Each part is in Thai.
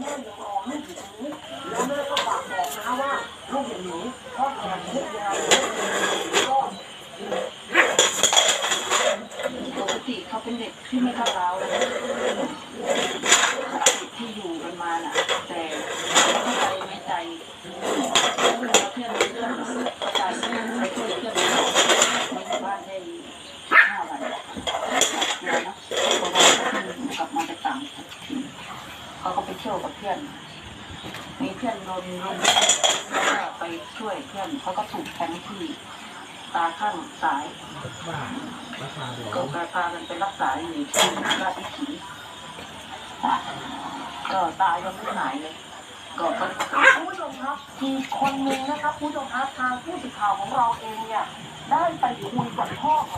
แม่ยังรอลูกอยู่ตรงนี้แล้วแม่ก็ฝากบอกนะว่าลูกอย่าหนีเพราะแอบคุกยังไงก็ปกติเขาเป็นเด็กที่ไม่เข้าเราวที่อยู่กันมาน่ะ แต่เข้าใจไม่ใจแล้วเพื่อนเพื่อนประกาศไปช่วยเพื่อนในหมู่บ้านได้ห้าวันเดือนนะเพราะว่าเขาเพิ่งกลับมาจากต่าง เขาก็ไปเที่ยวกับเพื่อน มีเพื่อนโดนรุมแล้วก็ไปช่วยเพื่อนเขาก็ถูกแทงที่ตาข้างซ้ายก็พาพากันไปรักษาอยู่ที่ราชวิถีก็ตายยังไม่หายเลยก็ก็คุณผู้ชมครับมีคนหนึ่งนะครับคุณผู้ชมครับทางผู้สื่อข่าวของเราเองเนี่ยได้ไปคุยกับพ่อของ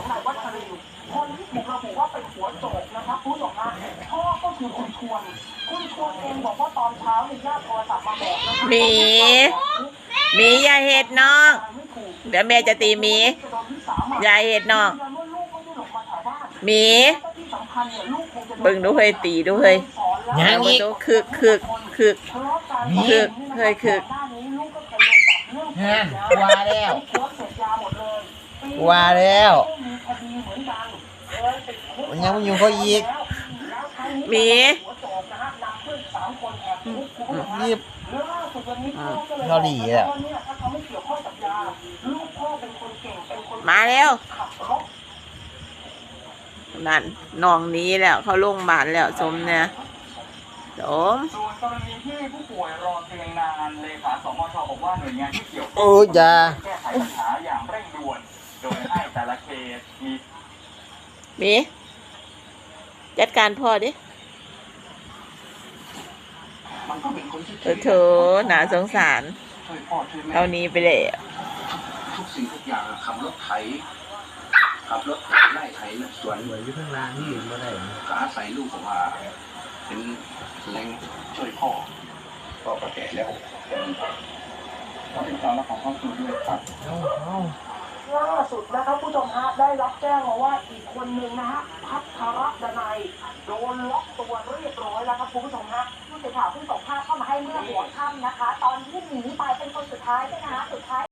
คือคุณชวนคุณชวนเองบอกว่าตอนเช้าเนี่ยญาติโทรศัพท์มาบอกนะครับหมี หมีอย่าเห็ดน้องเดี๋ยวแม่จะตีหมีอย่าเห็ดน้องหมีเบิ่งดูเฮ้ยตีดูเฮ้ยยังอีก ดูคึกคึกคึกคึกเฮ้ยคึกฮะว่าแล้วว่าแล้วมันยังไม่อยู่เขาอีก หมีรีบเขาหลีแล้วมาแล้วนั่นน้องหนี้แล้วเขาลงมาลแล้วสมเนี่ยสมส่วนกรณีที่ผู้ป่วยรอเตียงนานเลขาสมชบอกว่าหน่วยงานที่เกี่ยวข้องโอ้ยอย่าแก้ไขปัญหาอย่างเร่งด่วน โดยให้แต่ละเคสมีหมี จัดการพ่อดิมันก็เป็นคนที่เออโถหนาสงสารช่วยพ่อช่วยแม่เอานี้ไปเลยทุกสิ่งทุกอย่างอะขับรถไถขับรถไถไล่ไถสวนเหมือนอยู่ข้างล่างที่ยืนมาได้ก็อาศัยลูกผมว่าเป็นแรงช่วยพ่อพ่อก็แก่แล้วก็เป็นความรักของครอบครัวด้วยครับเอาเอาล่าสุดนะครับผู้ชมฮะได้รับแจ้งมาว่าอีกคนหนึ่งนะฮะพัทรดนัยโดนล็อกตัวเรียบร้อยแล้วครับคุณผู้ชมฮะผู้สื่อข่าวเพิ่งส่งภาพเข้ามาให้เมื่อหัวค่ำนะคะ ตอนที่หนีไปเป็นคนสุดท้ายใช่ไหมคะสุดท้าย